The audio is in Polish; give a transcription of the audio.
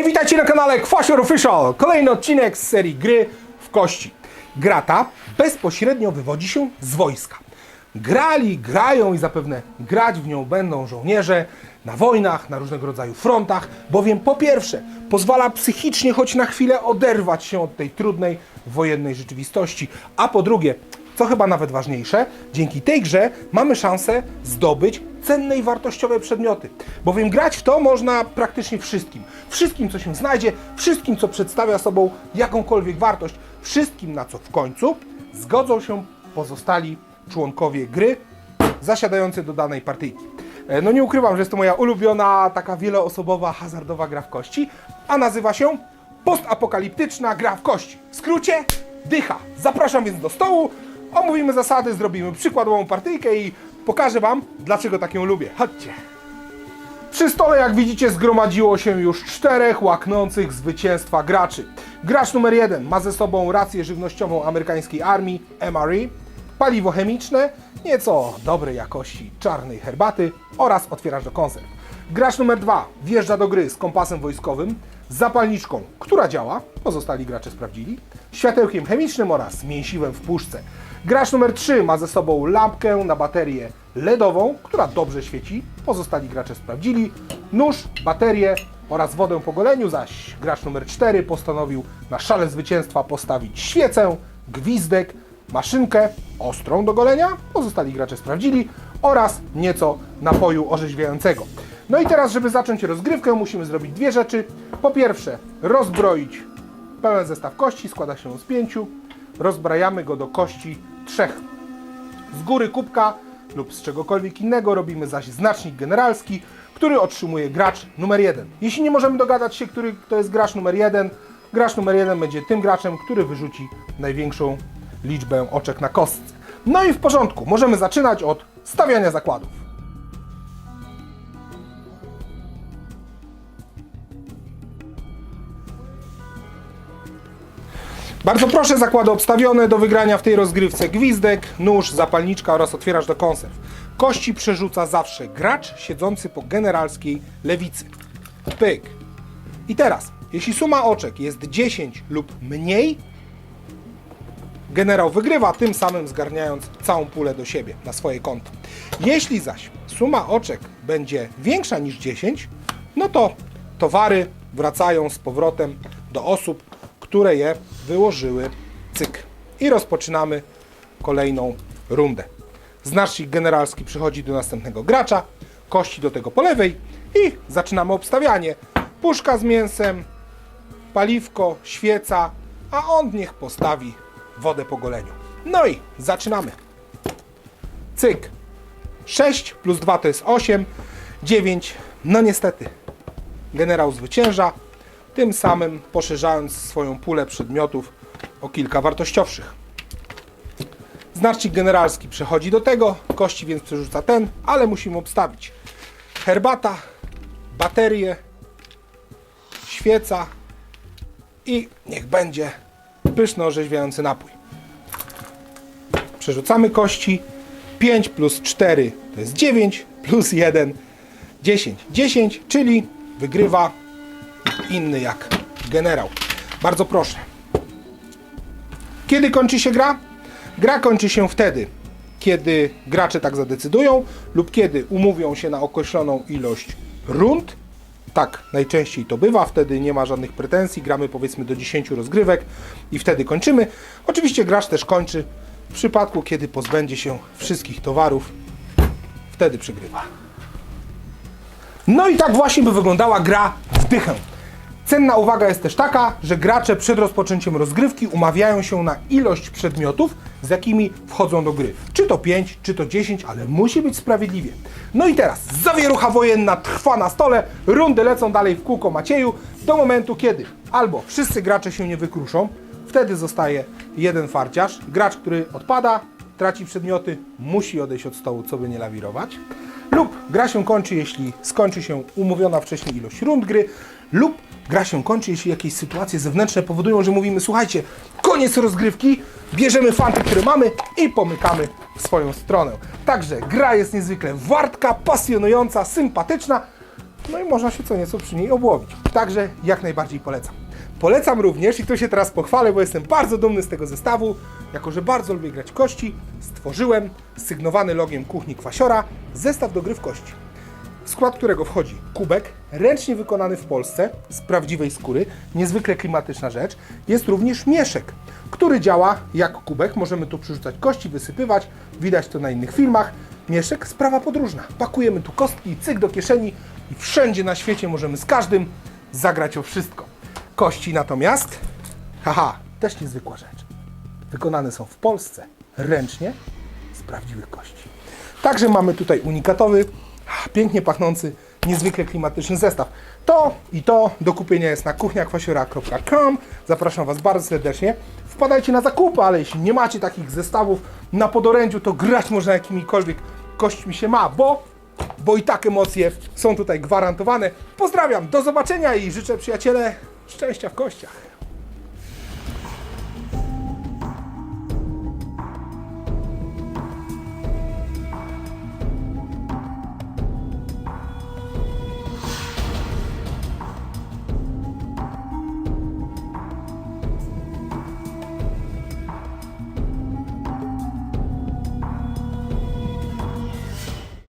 Hej, witajcie na kanale Kwasior Official! Kolejny odcinek z serii Gry w kości. Gra ta bezpośrednio wywodzi się z wojska. Grali, grają i zapewne grać w nią będą żołnierze na wojnach, na różnego rodzaju frontach, bowiem po pierwsze pozwala psychicznie choć na chwilę oderwać się od tej trudnej wojennej rzeczywistości, a po drugie co chyba nawet ważniejsze, dzięki tej grze mamy szansę zdobyć cenne i wartościowe przedmioty. Bowiem grać w to można praktycznie wszystkim. Wszystkim, co się znajdzie, wszystkim, co przedstawia sobą jakąkolwiek wartość, wszystkim, na co w końcu zgodzą się pozostali członkowie gry zasiadający do danej partyjki. E, No nie ukrywam, że jest to moja ulubiona, taka wieloosobowa, hazardowa gra w kości, a nazywa się postapokaliptyczna gra w kości. W skrócie dycha. Zapraszam więc do stołu, omówimy zasady, zrobimy przykładową partyjkę i pokażę Wam, dlaczego tak ją lubię. Chodźcie. Przy stole, jak widzicie, zgromadziło się już czterech łaknących zwycięstwa graczy. Gracz numer jeden ma ze sobą rację żywnościową amerykańskiej armii, MRE, paliwo chemiczne, nieco dobrej jakości czarnej herbaty oraz otwieracz do konserw. Gracz numer dwa wjeżdża do gry z kompasem wojskowym, zapalniczką, która działa, pozostali gracze sprawdzili, światełkiem chemicznym oraz mięsiwem w puszce. Gracz numer 3 ma ze sobą lampkę na baterię LEDową, która dobrze świeci, pozostali gracze sprawdzili, nóż, baterię oraz wodę po goleniu, zaś gracz numer 4 postanowił na szale zwycięstwa postawić świecę, gwizdek, maszynkę ostrą do golenia, pozostali gracze sprawdzili, oraz nieco napoju orzeźwiającego. No i teraz, żeby zacząć rozgrywkę, musimy zrobić dwie rzeczy. Po pierwsze, rozbroić pełen zestaw kości, składa się z pięciu. Rozbrajamy go do kości trzech. Z góry kubka lub z czegokolwiek innego robimy zaś znacznik generalski, który otrzymuje gracz numer jeden. Jeśli nie możemy dogadać się, który to jest gracz numer jeden, gracz numer jeden będzie tym graczem, który wyrzuci największą liczbę oczek na kostce. No i w porządku, możemy zaczynać od stawiania zakładów. Bardzo proszę, zakłady obstawione do wygrania w tej rozgrywce gwizdek, nóż, zapalniczka oraz otwieracz do konserw. Kości przerzuca zawsze gracz siedzący po generalskiej lewicy. Pyk. I teraz, jeśli suma oczek jest 10 lub mniej, generał wygrywa, tym samym zgarniając całą pulę do siebie, na swoje konto. Jeśli zaś suma oczek będzie większa niż 10, no to towary wracają z powrotem do osób, które je wyłożyły. Cyk. I rozpoczynamy kolejną rundę. Znacznik generalski przychodzi do następnego gracza, kości do tego po lewej i zaczynamy obstawianie. Puszka z mięsem, paliwko, świeca, a on niech postawi wodę po goleniu. No i zaczynamy. Cyk. 6 plus 2 to jest 8, 9. No niestety, generał zwycięża, tym samym poszerzając swoją pulę przedmiotów o kilka wartościowszych. Znacznik generalski przechodzi do tego, kości więc przerzuca ten, ale musimy obstawić. Herbata, baterie, świeca i niech będzie pyszno orzeźwiający napój. Przerzucamy kości. 5 plus 4 to jest 9, plus 1 10. 10, czyli wygrywa inny jak generał. Bardzo proszę. Kiedy kończy się gra? Gra kończy się wtedy, kiedy gracze tak zadecydują lub kiedy umówią się na określoną ilość rund. Tak, najczęściej to bywa, wtedy nie ma żadnych pretensji, gramy powiedzmy do 10 rozgrywek i wtedy kończymy. Oczywiście gracz też kończy w przypadku, kiedy pozbędzie się wszystkich towarów, wtedy przegrywa. No i tak właśnie by wyglądała gra w dychę. Cenna uwaga jest też taka, że gracze przed rozpoczęciem rozgrywki umawiają się na ilość przedmiotów, z jakimi wchodzą do gry. Czy to 5, czy to 10, ale musi być sprawiedliwie. No i teraz zawierucha wojenna trwa na stole, rundy lecą dalej w kółko Macieju do momentu, kiedy albo wszyscy gracze się nie wykruszą, wtedy zostaje jeden farciarz, gracz, który odpada, traci przedmioty, musi odejść od stołu, co by nie lawirować, lub gra się kończy, jeśli skończy się umówiona wcześniej ilość rund gry, lub gra się kończy, jeśli jakieś sytuacje zewnętrzne powodują, że mówimy, słuchajcie, koniec rozgrywki, bierzemy fanty, które mamy i pomykamy w swoją stronę. Także gra jest niezwykle wartka, pasjonująca, sympatyczna no i można się co nieco przy niej obłowić. Także jak najbardziej polecam. Polecam również, i tu się teraz pochwalę, bo jestem bardzo dumny z tego zestawu, jako że bardzo lubię grać kości, stworzyłem sygnowany logiem kuchni Kwasiora zestaw do gry w kości w skład którego wchodzi kubek, ręcznie wykonany w Polsce z prawdziwej skóry, niezwykle klimatyczna rzecz. Jest również mieszek, który działa jak kubek. Możemy tu przyrzucać kości, wysypywać. Widać to na innych filmach. Mieszek, sprawa podróżna. Pakujemy tu kostki, cyk do kieszeni i wszędzie na świecie możemy z każdym zagrać o wszystko. Kości natomiast, haha, też niezwykła rzecz. Wykonane są w Polsce ręcznie z prawdziwych kości. Także mamy tutaj unikatowy, pięknie pachnący, niezwykle klimatyczny zestaw. To i to do kupienia jest na kuchniakwasiora.com. Zapraszam Was bardzo serdecznie. Wpadajcie na zakupy, ale jeśli nie macie takich zestawów na podorędziu, to grać można jakimikolwiek kośćmi się ma, bo, bo i tak emocje są tutaj gwarantowane. Pozdrawiam, do zobaczenia i życzę przyjaciele szczęścia w kościach.